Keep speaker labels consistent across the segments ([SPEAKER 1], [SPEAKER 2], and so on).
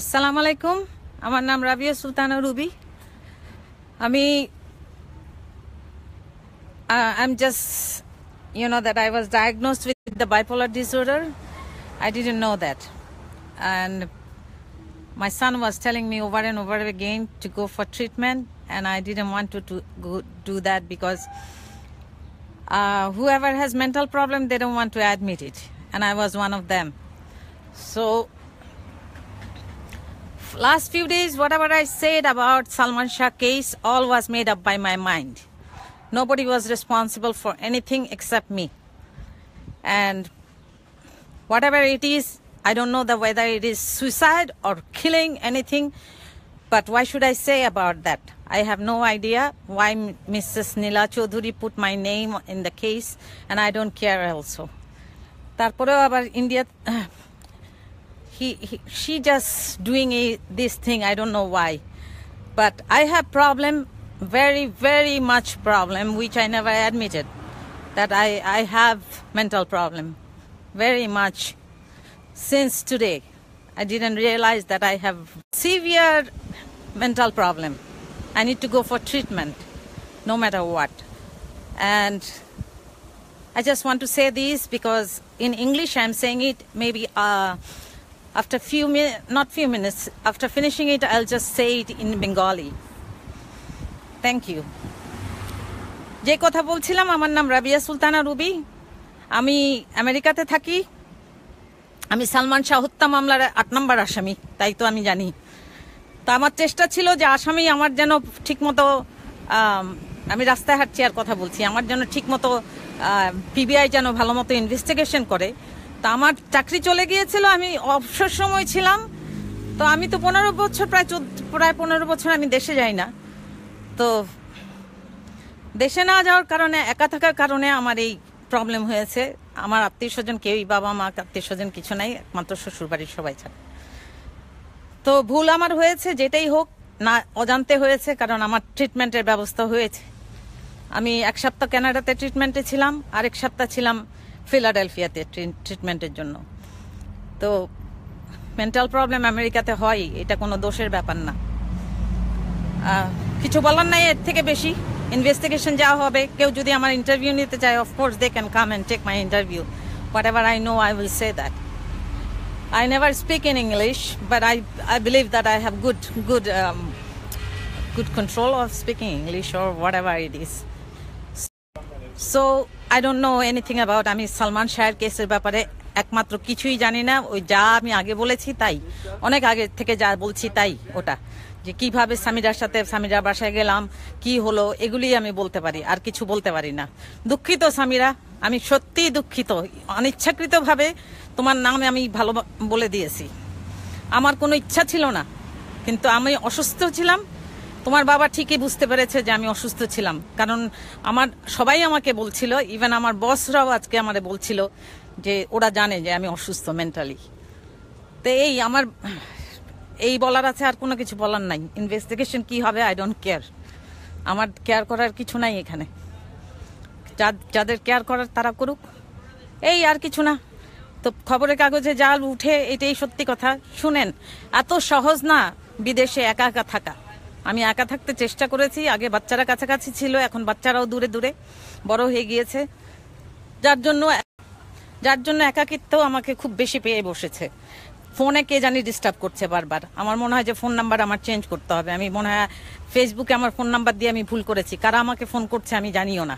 [SPEAKER 1] আসসালামু আলাইকুম আমার নাম রাবিয়া সুলতানা রুবি আমি I am just you know that I was diagnosed with the bipolar disorder. I didn't know that. And my son was telling me over and over again to go for treatment, and I didn't want to, to go do that because uh, whoever has mental problem, they don't want to admit it, and I was one of them. So last few days, whatever I said about Salman Shah case, all was made up by my mind. Nobody was responsible for anything except me. And whatever it is, I don't know that whether it is suicide or killing anything, but why should I say about that? I have no idea why M- Mrs. Nila Chaudhuri put my name in the case, and I don't care also. তারপরেও আবার India he, he she just doing a, this thing i don't know why. But i have problem very very much problem which i never admitted that i i have mental problem very much since today. I didn't realize that i have severe mental problem. I need to go for treatment no matter what. And I just want to say this because in English I'm saying it maybe uh, after few minutes, not few minutes, after finishing it I'll just say it in Bengali. Thank you. যে কথা বলছিলাম আমার নাম Rabiya Sultana Ruby. আমি আমেরিকাতে থাকি। আমি সালমান শাহ হত্যা মামলার আট নম্বর আসামি তাই তো আমি জানি। তা আমার চেষ্টা ছিল যে আসামি আমার যেন ঠিকমতো আমি রাস্তায় হাঁটছি আর কথা বলছি। আমার যেন ঠিকমতো পিবিআই যেন ভালো মতো ইনভেস্টিগেশন করে। তা আমার চাকরি চলে গিয়েছিল, আমি অবসর সময় ছিলাম। তো আমি তো পনেরো বছর, প্রায় প্রায় পনেরো বছর আমি দেশে যাই না। তো দেশে না যাওয়ার কারণে, একা থাকার কারণে আমার এই প্রবলেম হয়েছে। আমার আত্মীয় স্বজন কেউই, বাবা মা, আত্মীয় স্বজন কিছু নাই, একমাত্র শ্বশুর বাড়ির সবাই ছাড়া। তো ভুল আমার হয়েছে, যেটাই হোক, না, অজান্তে হয়েছে, কারণ আমার ট্রিটমেন্টের ব্যবস্থা হয়েছে। আমি এক সপ্তাহ কানাডাতে ট্রিটমেন্টে ছিলাম, আরেক সপ্তাহ ছিলাম ফিলাডেলফিয়াতে ট্রিটমেন্টের জন্য। তো মেন্টাল প্রবলেম আমেরিকাতে হয় এটা কোনো দোষের ব্যাপার না। কিছু বলার নাই এর থেকে বেশি। ইনভেস্টিগেশন যা হবে কেউ যদি আমার ইন্টারভিউ নিতে চায় of course they can come and take my interview whatever I know I will say that I never speak in English but I I believe that I have good good um, good control of speaking English or whatever it is. So I don't know anything about আমি সালমান শাহের কেসের ব্যাপারে। একমাত্র কিছুই জানি না। ওই যা আমি আগে বলেছি, তাই। অনেক আগে থেকে যা বলছি, তাই ওটা। যে কীভাবে সামিরার সাথে, সামিরার বাসায় গেলাম, কি হলো এগুলি আমি বলতে পারি। আর কিছু বলতে পারি না। দুঃখিত স্বামীরা আমি সত্যিই দুঃখিত। অনিচ্ছাকৃতভাবে তোমার নাম আমি ভালো বলে দিয়েছি। আমার কোনো ইচ্ছা ছিল না। কিন্তু আমি অসুস্থ ছিলাম। তোমার বাবা ঠিকই বুঝতে পেরেছে যে আমি অসুস্থ ছিলাম। কারণ আমার, সবাই আমাকে বলছিল ইভেন আমার বসরাও আজকে আমারে বলছিল যে ওরা জানে যে আমি অসুস্থ মেন্টালি তো এই আমার, এই বলার আছে আর কোনো কিছু বলার নাই। ইনভেস্টিগেশন কি হবে আই ডোন্ট কেয়ার আমার কেয়ার করার কিছু নাই এখানে। যাদের কেয়ার করার তারা করুক। এই আর কিছু না। তো খবরের কাগজে যা উঠে, এটাই সত্যি কথা। শুনেন, এত সহজ না বিদেশে একা একা থাকা। আমি একা থাকতে চেষ্টা করেছি, আগে বাচ্চারা কাছাকাছি ছিল, এখন বাচ্চারাও দূরে দূরে বড় হয়ে গিয়েছে। যার জন্য যার জন্য একাকিত্ব আমাকে খুব বেশি পেয়ে বসেছে। ফোনে কে জানি ডিস্টার্ব করছে বারবার। আমার মনে হয় যে ফোন নাম্বার আমার চেঞ্জ করতে হবে। আমি মনে হয় ফেসবুকে আমার ফোন নাম্বার দিয়ে আমি ভুল করেছি। কারা আমাকে ফোন করছে আমি জানিও না।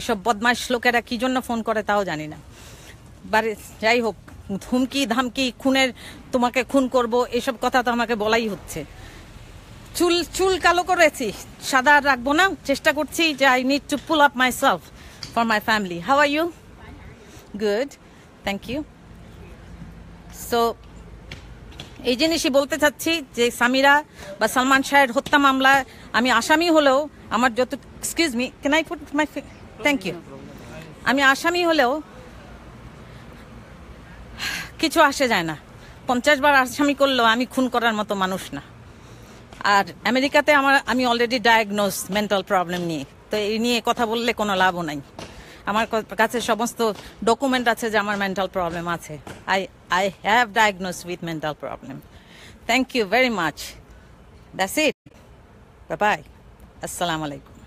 [SPEAKER 1] এসব বদমাস লোকেরা কি জন্য ফোন করে তাও জানি না। বারে, যাই হোক হুমকি ধামকি, খুনের তোমাকে খুন করব, এসব কথা তো আমাকে বলাই হচ্ছে। চুল চুল কালো করেছি। সাদা রাখব না। চেষ্টা করছি যে I need to pull up myself for my family how are you good thank you so এই জিনিসই বলতে চাচ্ছি যে সামিরা বা সালমান শাহের হত্যা মামলায় আমি আসামি হলেও আমার যত excuse me can I put my thank you আমি আসামি হলেও কিছু আসে যায় না। পঞ্চাশ বার আসামি করলেও আমি খুন করার মতো মানুষ না। আর আমেরিকাতে আমার, আমি অলরেডি ডায়াগনোস মেন্টাল প্রবলেম নিয়ে। তো এই নিয়ে কথা বললে কোনো লাভও নাই। আমার কাছে সমস্ত ডকুমেন্ট আছে যে আমার মেন্টাল প্রবলেম আছে। I I have diagnose with mental problem thank you very much that's it bye আসসালামু আলাইকুম.